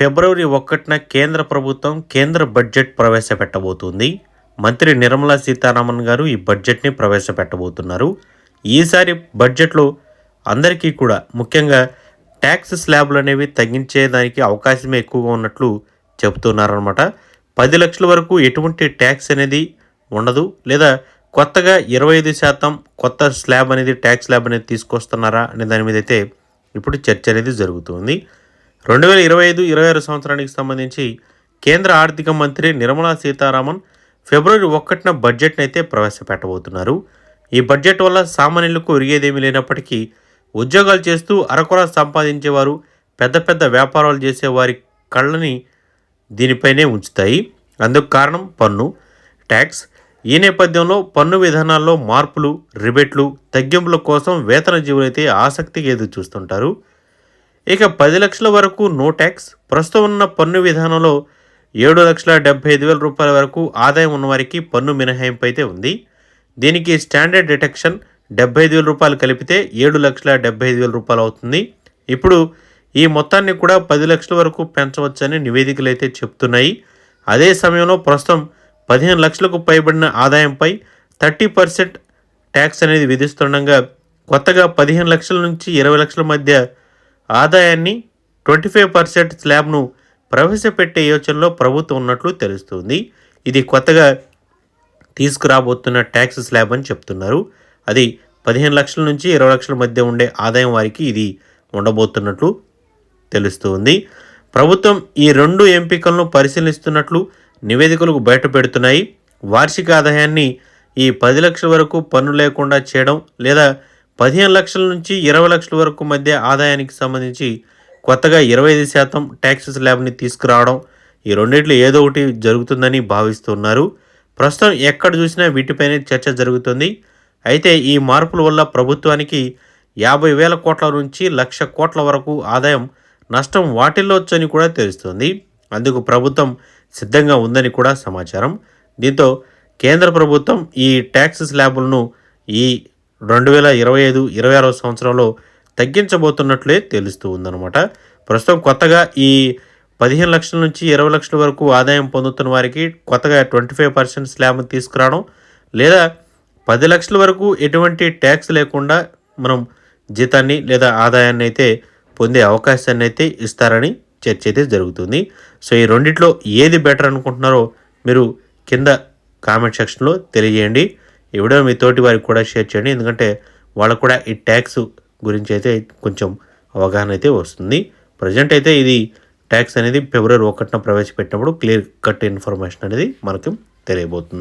ఫిబ్రవరి ఒకటిన కేంద్ర ప్రభుత్వం కేంద్ర బడ్జెట్ ప్రవేశపెట్టబోతుంది. మంత్రి నిర్మలా సీతారామన్ గారు ఈ బడ్జెట్ని ప్రవేశపెట్టబోతున్నారు. ఈసారి బడ్జెట్లో అందరికీ కూడా ముఖ్యంగా ట్యాక్స్ స్లాబ్లు అనేవి తగ్గించేదానికి అవకాశమే ఎక్కువగా ఉన్నట్లు చెబుతున్నారనమాట పది లక్షల వరకు ఎటువంటి ట్యాక్స్ అనేది ఉండదు. లేదా కొత్తగా ఇరవై ఐదు శాతం కొత్త స్లాబ్ అనేది ట్యాక్స్ స్లాబ్ అనేది తీసుకొస్తున్నారా అనే దాని మీద అయితే ఇప్పుడు చర్చ అనేది జరుగుతుంది. రెండు వేల ఇరవై ఐదు ఇరవై ఆరు సంవత్సరానికి సంబంధించి కేంద్ర ఆర్థిక మంత్రి నిర్మలా సీతారామన్ ఫిబ్రవరి ఒకటిన బడ్జెట్ను అయితే ప్రవేశపెట్టబోతున్నారు. ఈ బడ్జెట్ వల్ల సామాన్యులకు ఒరిగేదేమీ లేనప్పటికీ ఉద్యోగాలు చేస్తూ అరకొర సంపాదించేవారు పెద్ద పెద్ద వ్యాపారాలు చేసేవారి కళ్ళని దీనిపైనే ఉంచుతాయి. అందుకు కారణం పన్ను ట్యాక్స్. ఈ నేపథ్యంలో పన్ను విధానాల్లో మార్పులు రిబెట్లు తగ్గింపుల కోసం వేతన జీవులైతే ఆసక్తిగా ఎదురు చూస్తుంటారు ఇక పది లక్షల వరకు నో ట్యాక్స్ ప్రస్తుతం ఉన్న పన్ను విధానంలో ఏడు లక్షల డెబ్బై ఐదు వేల రూపాయల వరకు ఆదాయం ఉన్నవారికి పన్ను మినహాయింపు అయితే ఉంది. దీనికి స్టాండర్డ్ డిటెక్షన్ డెబ్బై ఐదు వేల రూపాయలు కలిపితే ఏడు లక్షల డెబ్బై ఐదు వేల రూపాయలు అవుతుంది. ఇప్పుడు ఈ మొత్తాన్ని కూడా పది లక్షల వరకు పెంచవచ్చని నివేదికలు అయితే చెప్తున్నాయి. అదే సమయంలో ప్రస్తుతం పదిహేను లక్షలకు పైబడిన ఆదాయంపై థర్టీ పర్సెంట్ ట్యాక్స్ అనేది విధిస్తుండగా కొత్తగా పదిహేను లక్షల నుంచి ఇరవై లక్షల మధ్య ఆదాయాన్ని ట్వంటీ ఫైవ్ పర్సెంట్ స్లాబ్ను ప్రవేశపెట్టే యోచనలో ప్రభుత్వం ఉన్నట్లు తెలుస్తుంది. ఇది కొత్తగా తీసుకురాబోతున్న ట్యాక్స్ స్లాబ్ అని చెప్తున్నారు. అది పదిహేను లక్షల నుంచి ఇరవై లక్షల మధ్య ఉండే ఆదాయం వారికి ఇది ఉండబోతున్నట్లు తెలుస్తుంది. ప్రభుత్వం ఈ రెండు ఎంపికలను పరిశీలిస్తున్నట్లు నివేదికలకు బయటపెడుతున్నాయి వార్షిక ఆదాయాన్ని ఈ పది లక్షల వరకు పన్ను లేకుండా చేయడం లేదా పదిహేను లక్షల నుంచి ఇరవై లక్షల వరకు మధ్య ఆదాయానికి సంబంధించి కొత్తగా ఇరవై ఐదు శాతం ట్యాక్స్ ల్యాబ్ని తీసుకురావడం ఈ రెండిట్లో ఏదో ఒకటి జరుగుతుందని భావిస్తున్నారు. ప్రస్తుతం ఎక్కడ చూసినా వీటిపైనే చర్చ జరుగుతుంది. అయితే ఈ మార్పుల వల్ల ప్రభుత్వానికి యాభై వేల కోట్ల నుంచి లక్ష కోట్ల వరకు ఆదాయం నష్టం వాటిల్లోచ్చని కూడా తెలుస్తుంది. అందుకు ప్రభుత్వం సిద్ధంగా ఉందని కూడా సమాచారం. దీంతో కేంద్ర ప్రభుత్వం ఈ ట్యాక్స్ స్లాబులను ఈ రెండు వేల ఇరవై ఐదు ఇరవై ఆరో సంవత్సరంలో తగ్గించబోతున్నట్లే తెలుస్తూ ఉందన్నమాట. ప్రస్తుతం కొత్తగా ఈ పదిహేను లక్షల నుంచి ఇరవై లక్షల వరకు ఆదాయం పొందుతున్న వారికి కొత్తగా ట్వంటీ ఫైవ్ పర్సెంట్ స్లాబ్ తీసుకురావడం లేదా పది లక్షల వరకు ఎటువంటి ట్యాక్స్ లేకుండా మనం జీతాన్ని లేదా ఆదాయాన్ని అయితే పొందే అవకాశాన్ని అయితే ఇస్తారని చర్చ అయితే జరుగుతుంది. సో ఈ రెండిట్లో ఏది బెటర్ అనుకుంటున్నారో మీరు కింద కామెంట్ సెక్షన్లో తెలియజేయండి. ఈ వీడియో మీ తోటి వారికి కూడా షేర్ చేయండి. ఎందుకంటే వాళ్ళకు కూడా ఈ ట్యాక్స్ గురించి అయితే కొంచెం అవగాహన అయితే వస్తుంది. ప్రజెంట్ అయితే ఇది ట్యాక్స్ అనేది ఫిబ్రవరి ఒకటిన ప్రవేశపెట్టినప్పుడు క్లియర్ కట్ ఇన్ఫర్మేషన్ అనేది మనకు తెలియబోతుంది.